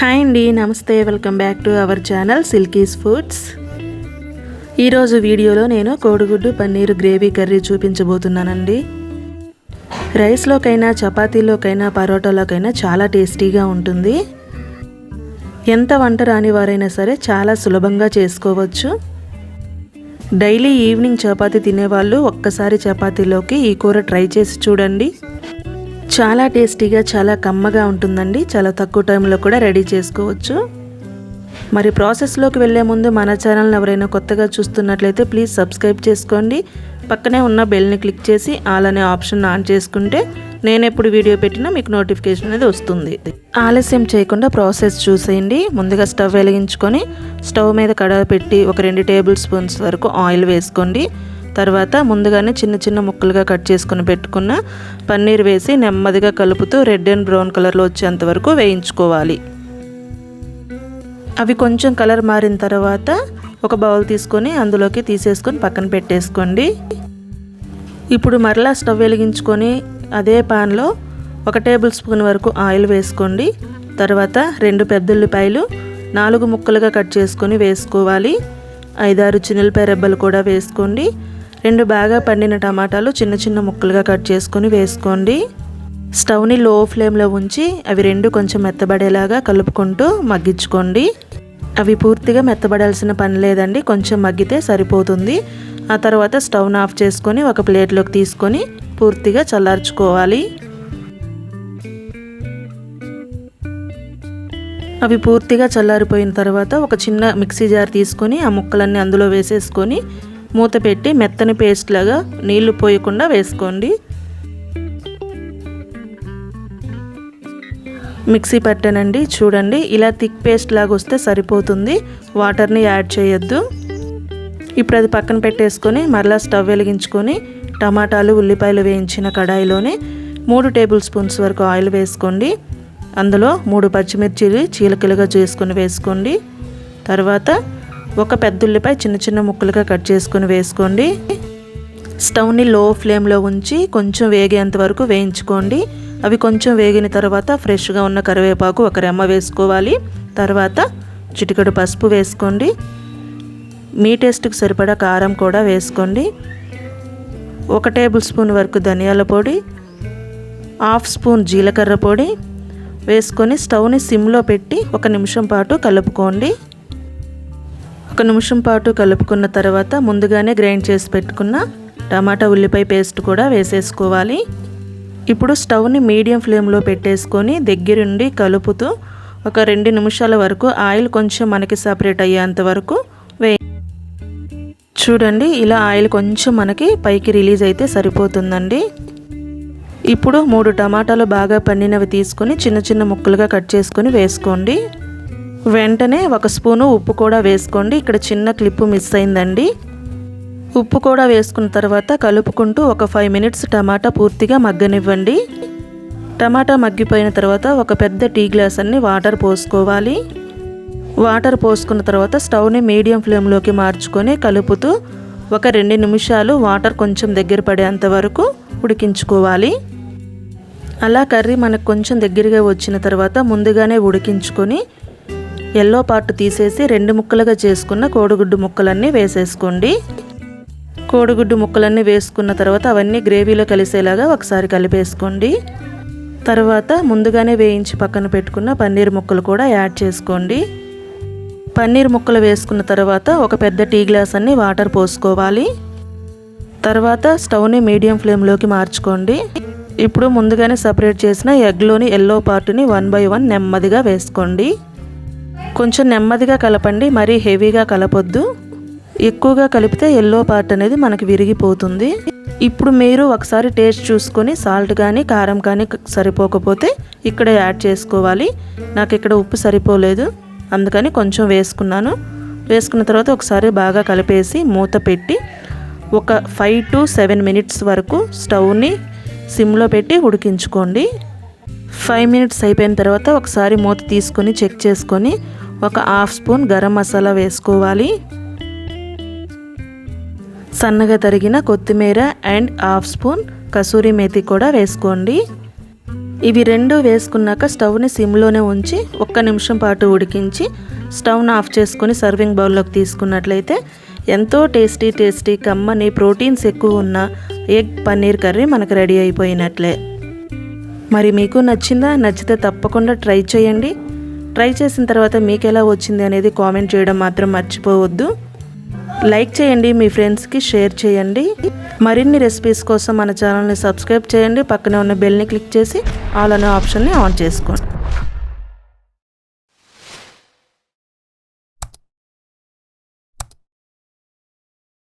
Hi అండి నమస్తే welcome back to our channel Silkies foods. ఈరోజు వీడియోలో నేను కోడిగుడ్డు పన్నీరు గ్రేవీ కర్రీ చూపించబోతున్నానండి. రైస్లోకైనా చపాతీలోకైనా పరోటాలోకైనా చాలా టేస్టీగా ఉంటుంది. ఎంత వంట రాని వారైనా సరే చాలా సులభంగా చేసుకోవచ్చు. డైలీ ఈవినింగ్ చపాతీ తినేవాళ్ళు ఒక్కసారి చపాతీలోకి ఈ కూర ట్రై చేసి చూడండి. చాలా టేస్టీగా చాలా కమ్మగా ఉంటుందండి. చాలా తక్కువ టైంలో కూడా రెడీ చేసుకోవచ్చు. మరి ప్రాసెస్లోకి వెళ్ళే ముందు మన ఛానల్ని ఎవరైనా కొత్తగా చూస్తున్నట్లయితే ప్లీజ్ సబ్స్క్రైబ్ చేసుకోండి. పక్కనే ఉన్న బెల్ని క్లిక్ చేసి ఆల్ అనే ఆప్షన్ ఆన్ చేసుకుంటే నేను ఎప్పుడు వీడియో పెట్టినా మీకు నోటిఫికేషన్ అనేది వస్తుంది. ఆలస్యం చేయకుండా ప్రాసెస్ చూసేయండి. ముందుగా స్టవ్ వెలిగించుకొని స్టవ్ మీద కడాయి పెట్టి ఒక రెండు టేబుల్ స్పూన్స్ వరకు ఆయిల్ వేసుకోండి. తర్వాత ముందుగానే చిన్న చిన్న ముక్కలుగా కట్ చేసుకుని పెట్టుకున్న పన్నీర్ వేసి నెమ్మదిగా కలుపుతూ రెడ్ అండ్ బ్రౌన్ కలర్లో వచ్చేంత వరకు వేయించుకోవాలి. అవి కొంచెం కలర్ మారిన తర్వాత ఒక బౌల్ తీసుకొని అందులోకి తీసేసుకొని పక్కన పెట్టేసుకోండి. ఇప్పుడు మరలా స్టవ్ వెలిగించుకొని అదే పాన్లో ఒక టేబుల్ స్పూన్ వరకు ఆయిల్ వేసుకోండి. తర్వాత రెండు పెద్ద ఉల్లిపాయలు నాలుగు ముక్కలుగా కట్ చేసుకొని వేసుకోవాలి. ఐదారు చిన్నెలపాయ రెబ్బలు కూడా వేసుకోండి. రెండు బాగా పండిన టమాటాలు చిన్న చిన్న ముక్కలుగా కట్ చేసుకొని వేసుకోండి. స్టవ్ని లో ఫ్లేమ్లో ఉంచి అవి రెండు కొంచెం మెత్తబడేలాగా కలుపుకుంటూ మగ్గించుకోండి. అవి పూర్తిగా మెత్తబడాల్సిన పని లేదండి కొంచెం మగ్గితే సరిపోతుంది. ఆ తర్వాత స్టవ్ను ఆఫ్ చేసుకొని ఒక ప్లేట్లోకి తీసుకొని పూర్తిగా చల్లార్చుకోవాలి. అవి పూర్తిగా చల్లారిపోయిన తర్వాత ఒక చిన్న మిక్సీ జార్ తీసుకొని ఆ ముక్కలన్నీ అందులో వేసేసుకొని మూత పెట్టి మెత్తని పేస్ట్ లాగా నీళ్ళు పోయకుండా వేసుకోండి. మిక్సీ పట్టానండి. చూడండి ఇలా థిక్ పేస్ట్ లాగా వస్తే సరిపోతుంది. వాటర్ని యాడ్ చేయొద్దు. ఇప్పుడు అది పక్కన పెట్టేసుకొని మరలా స్టవ్ వెలిగించుకొని టమాటాలు ఉల్లిపాయలు వేయించిన కడాయిలోనే మూడు టేబుల్ స్పూన్స్ వరకు ఆయిల్ వేసుకోండి. అందులో మూడు పచ్చిమిర్చిలు చీలకలుగా చేసుకొని వేసుకోండి. తర్వాత ఒక పెద్ద ఉల్లిపాయ చిన్న చిన్న ముక్కలుగా కట్ చేసుకొని వేసుకోండి. స్టవ్ని లో ఫ్లేమ్లో ఉంచి కొంచెం వేగేంత వరకు వేయించుకోండి. అవి కొంచెం వేగిన తర్వాత ఫ్రెష్గా ఉన్న కరివేపాకు ఒక రెమ్మ వేసుకోవాలి. తర్వాత చిటికెడు పసుపు వేసుకోండి. మీ టేస్ట్కి సరిపడా కారం కూడా వేసుకోండి. ఒక టేబుల్ స్పూన్ వరకు ధనియాల పొడి హాఫ్ స్పూన్ జీలకర్ర పొడి వేసుకొని స్టవ్ని సిమ్లో పెట్టి ఒక నిమిషం పాటు కలుపుకోండి. ఒక నిమిషం పాటు కలుపుకున్న తర్వాత ముందుగానే గ్రైండ్ చేసి పెట్టుకున్న టమాటా ఉల్లిపాయ పేస్ట్ కూడా వేసేసుకోవాలి. ఇప్పుడు స్టవ్ని మీడియం ఫ్లేమ్లో పెట్టేసుకొని దగ్గరుండి కలుపుతూ ఒక రెండు నిమిషాల వరకు ఆయిల్ కొంచెం మనకి సపరేట్ అయ్యేంత వరకు వే చూడండి ఇలా ఆయిల్ కొంచెం మనకి పైకి రిలీజ్ అయితే సరిపోతుందండి. ఇప్పుడు మూడు టమాటాలు బాగా పండినవి తీసుకొని చిన్న చిన్న ముక్కలుగా కట్ చేసుకొని వేసుకోండి. వెంటనే ఒక స్పూను ఉప్పు కూడా వేసుకోండి. ఇక్కడ చిన్న క్లిప్పు మిస్ అయిందండి. ఉప్పు కూడా వేసుకున్న తర్వాత కలుపుకుంటూ ఒక ఫైవ్ మినిట్స్ టమాటా పూర్తిగా మగ్గనివ్వండి. టమాటా మగ్గిపోయిన తర్వాత ఒక పెద్ద టీ గ్లాస్ అన్ని వాటర్ పోసుకోవాలి. వాటర్ పోసుకున్న తర్వాత స్టవ్ని మీడియం ఫ్లేమ్లోకి మార్చుకొని కలుపుతూ ఒక రెండు నిమిషాలు వాటర్ కొంచెం దగ్గర పడేంత వరకు ఉడికించుకోవాలి. అలా కర్రీ మనకు కొంచెం దగ్గరగా వచ్చిన తర్వాత ముందుగానే ఉడికించుకొని ఎల్లో పార్ట్ తీసేసి రెండు ముక్కలుగా చేసుకున్న కోడిగుడ్డు ముక్కలన్నీ వేసేసుకోండి. కోడిగుడ్డు ముక్కలన్నీ వేసుకున్న తర్వాత అవన్నీ గ్రేవీలో కలిసేలాగా ఒకసారి కలిపేసుకోండి. తర్వాత ముందుగానే వేయించి పక్కన పెట్టుకున్న పన్నీర్ ముక్కలు కూడా యాడ్ చేసుకోండి. పన్నీర్ ముక్కలు వేసుకున్న తర్వాత ఒక పెద్ద టీ గ్లాస్ అన్ని వాటర్ పోసుకోవాలి. తర్వాత స్టవ్ని మీడియం ఫ్లేమ్లోకి మార్చుకోండి. ఇప్పుడు ముందుగానే సపరేట్ చేసిన ఎగ్లోని ఎల్లో పార్ట్ని వన్ బై వన్ నెమ్మదిగా వేసుకోండి. కొంచెం నెమ్మదిగా కలపండి మరీ హెవీగా కలపొద్దు. ఎక్కువగా కలిపితే ఎల్లో పార్ట్ అనేది మనకి విరిగిపోతుంది. ఇప్పుడు మీరు ఒకసారి టేస్ట్ చూసుకొని సాల్ట్ కానీ కారం కానీ సరిపోకపోతే ఇక్కడ యాడ్ చేసుకోవాలి. నాకు ఇక్కడ ఉప్పు సరిపోలేదు అందుకని కొంచెం వేసుకున్నాను. వేసుకున్న తర్వాత ఒకసారి బాగా కలిపేసి మూత పెట్టి ఒక ఫైవ్ టు సెవెన్ మినిట్స్ వరకు స్టవ్ని సిమ్లో పెట్టి ఉడికించుకోండి. ఫైవ్ మినిట్స్ అయిపోయిన తర్వాత ఒకసారి మూత తీసుకొని చెక్ చేసుకొని ఒక హాఫ్ స్పూన్ గరం మసాలా వేసుకోవాలి. సన్నగా తరిగిన కొత్తిమీర and half spoon kasuri methi కూడా వేసుకోండి. ఇవి రెండు వేసుకున్నాక స్టవ్ని సిమ్లోనే ఉంచి ఒక్క నిమిషం పాటు ఉడికించి స్టవ్ను ఆఫ్ చేసుకొని సర్వింగ్ బౌల్లోకి తీసుకున్నట్లయితే ఎంతో టేస్టీ టేస్టీ కమ్మని ప్రోటీన్స్ ఎక్కువ ఉన్న ఎగ్ పన్నీర్ కర్రీ మనకు రెడీ అయిపోయినట్లే. మరి మీకు నచ్చిందా? నచ్చితే తప్పకుండా ట్రై చేయండి. ట్రై చేసిన తర్వాత మీకు ఎలా వచ్చింది అనేది కామెంట్ చేయడం మాత్రం మర్చిపోవద్దు. లైక్ చేయండి మీ ఫ్రెండ్స్కి షేర్ చేయండి. మరిన్ని రెసిపీస్ కోసం మన ఛానల్ని సబ్స్క్రైబ్ చేయండి. పక్కనే ఉన్న బెల్ని క్లిక్ చేసి ఆల్ అనే ఆప్షన్ని ఆన్ చేసుకోండి.